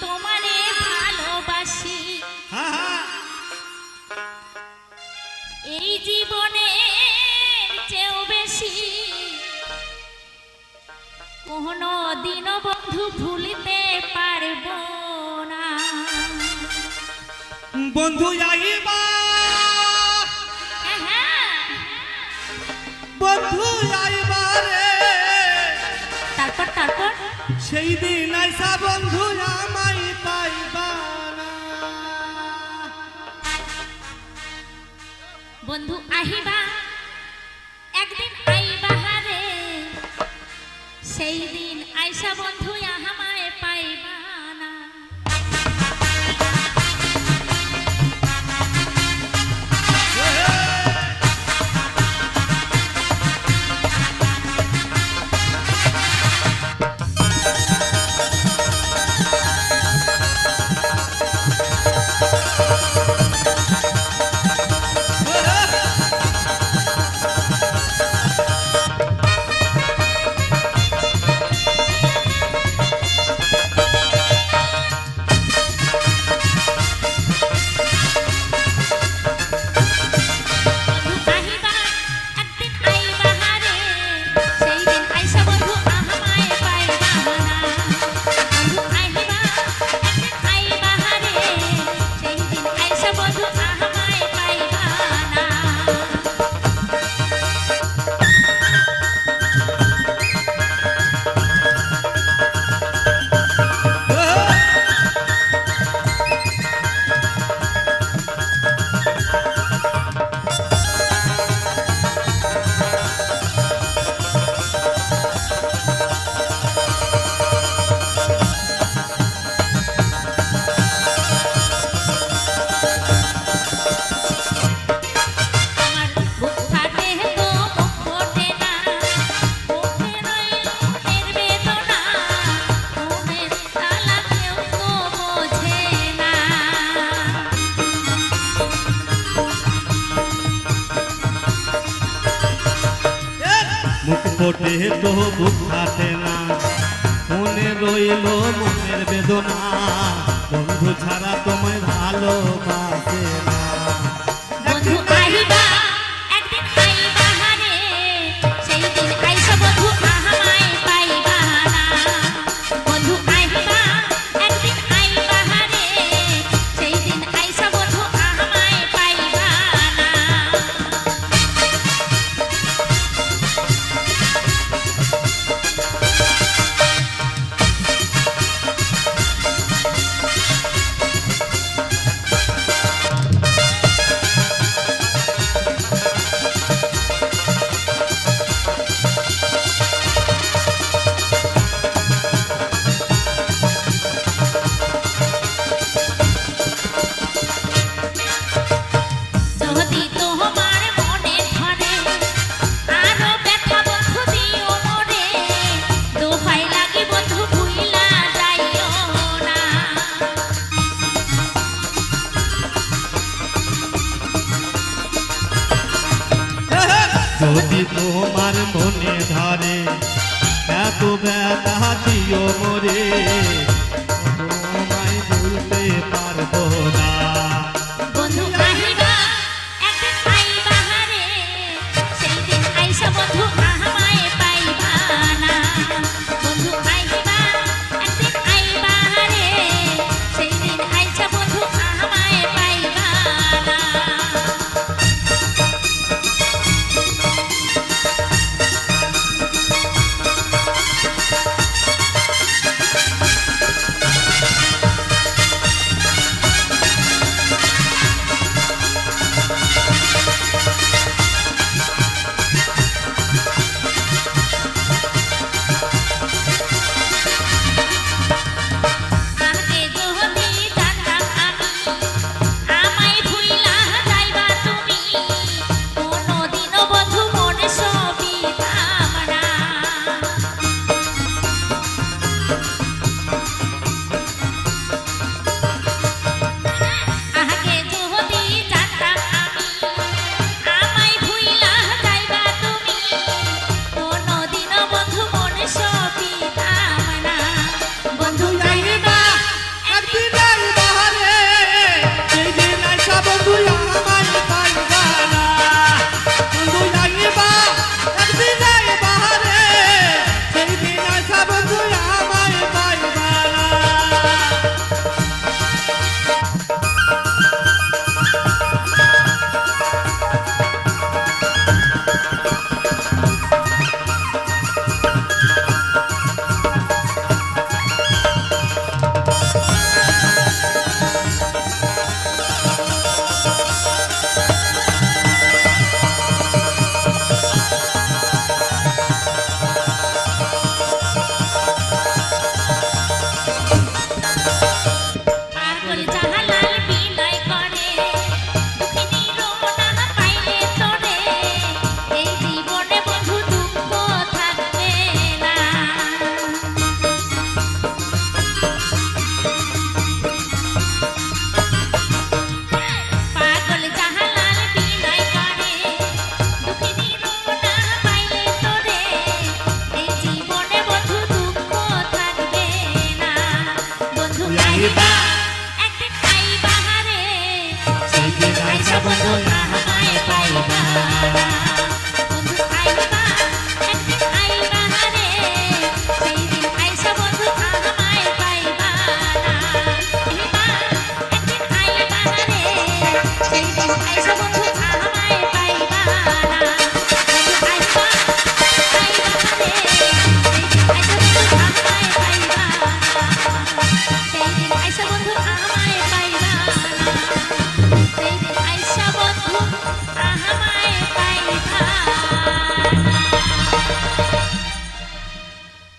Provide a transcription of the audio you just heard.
তোমারে ভালোবাসি এই জীবনে চেয়েও বেশি। কোনো দিনও বন্ধু ভুলিতে পারব না। বন্ধু আইবা বন্ধু আইবারে। তারপর তারপর? সেই দিন আইসা বন্ধু আমাই ফোটে তো বুক ফাটে না। মনে রইল মনের বেদনা। বন্ধু ছাড়া তোমায় ভালোবাসে না। যদি তোমার মনে ধরে এত ব্যথা দিও মরে। তোমায় ভুলতে পারব না। Thank you.